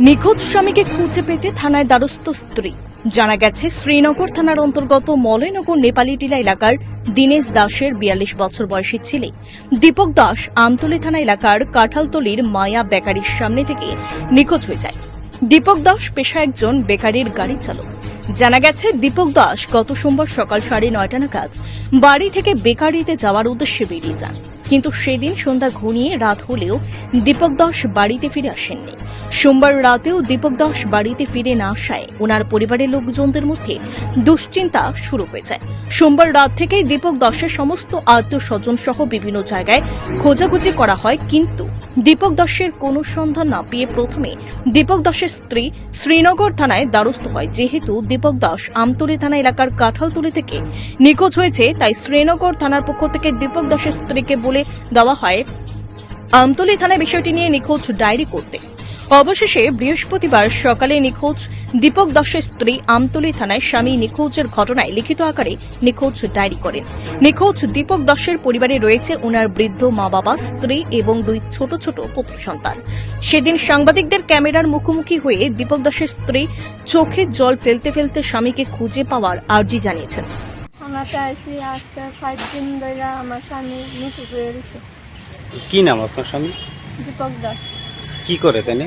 নিখোঁজ স্বামীকে খুঁজে পেতে থানায় দ্বারস্থ স্ত্রী। জানা গেছে, শ্রীনগর থানার অন্তর্গত মলয়নগর নেপালি টিলা এলাকার দীনেশ দাসের বিয়াল্লিশ বছর বয়সী ছেলে। দীপক দাস আমতলি থানা এলাকার কাঁঠালতলির মায়া বেকারির সামনে থেকে নিখোঁজ হয়ে যায়। দীপক দাস পেশা একজন বেকারির গাড়ি চালক। জানা গেছে, দীপক দাস গত সোমবার সকাল সাড়ে নয়টা নাগাদ বাড়ি থেকে বেকারিতে যাওয়ার উদ্দেশ্যে বেরিয়ে যান। কিন্তু সেদিন সন্ধ্যা ঘনিয়ে রাত হলেও দীপক দাস বাড়িতে ফিরে আসেননি। সোমবার রাতেও দীপক দাস বাড়িতে ফিরে না আসায় ওনার পরিবারের লোকজনদের মধ্যে দুশ্চিন্তা শুরু হয়ে যায় সোমবার রাত থেকেই দীপক দাসের সমস্ত আত্মীয় স্বজন সহ বিভিন্ন জায়গায় খোঁজাখুঁজি করা হয়, কিন্তু দীপক দাসের কোনো সন্ধান না পেয়ে প্রথমে দীপক দাসের স্ত্রী শ্রীনগর থানায় দ্বারস্থ হয়। যেহেতু দীপক দাস আমতলী থানা এলাকার কাঁঠালতলি থেকে নিখোঁজ হয়েছে, তাই শ্রীনগর থানার পক্ষ থেকে দীপক দাসের স্ত্রীকে বলে দেওয়া হয়। আমতলী থানায় বিষয়টি নিয়ে নিখোঁজ ডায়েরি করতে। অবশেষে বৃহস্পতিবার সকালে নিখোঁজ দীপক দাসের স্ত্রী আমতলী থানায় স্বামী নিখোঁজের ঘটনায় লিখিত আকারে নিখোঁজ ডায়েরি করেন। নিখোঁজ দীপক দাসের পরিবারে রয়েছে ওনার বৃদ্ধ মা বাবা স্ত্রী এবং দুই ছোট ছোট পুত্র সন্তান। সেদিন সাংবাদিকদের ক্যামেরার মুখোমুখি হয়ে দীপক দাসের স্ত্রী চোখে জল ফেলতে ফেলতে স্বামীকে খুঁজে পাওয়ার আর্জি জানিয়েছেন। আমরা চাইছি আজকে সাত দিন ধরে আমার স্বামী নিখোঁজ হয়ে গেছে কি নাম আপনার স্বামী? দীপক দাস। কি করে তাই না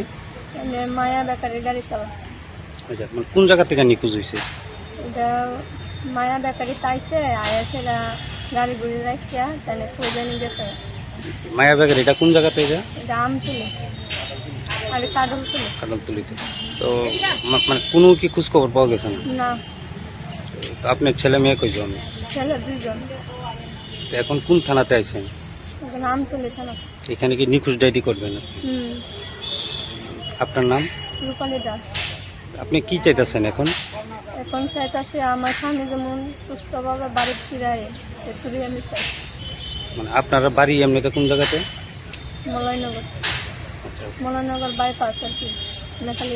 মানে মায়া বেকারি গাড়ি চালা আচ্ছা, মানে কোন জায়গা থেকে নিখোঁজ হয়েছে এটা মায়া বেকারি তাইছে আয়া সেটা গাড়ি গুড়ি রাখিয়া তাহলে খুঁজে নিয়ে গেছে মায়া ব্যাগের এটা কোন জায়গাতে এটা? এটা আম তুলে আর কাডল তুলে কাদলতলিতে তো মানে কোনো কি খোঁজ খবর পাওয়া গেছে না? না। তো আপনার ছেলে মেয়ে কইজন ছেলে দুজন তো এখন কোন থানাতে আইছেন? এখন আম থানা। এখানে কি নিখোঁজ ডায়েরি করবেন? হুম। আপনার নাম? রূপালী দাস। আপনি কি চাইতেছেন এখন? এখন চাইতাছি আমার স্বামী যেমন সুস্থভাবে বাড়ি ফিরায় এটুকুই আমি চাই। মানে আপনারা বাড়ি এমনিতে কোন জায়গাতে? মলয়নগর আচ্ছা। মলয়নগর বাইপাস আর কি নেতালি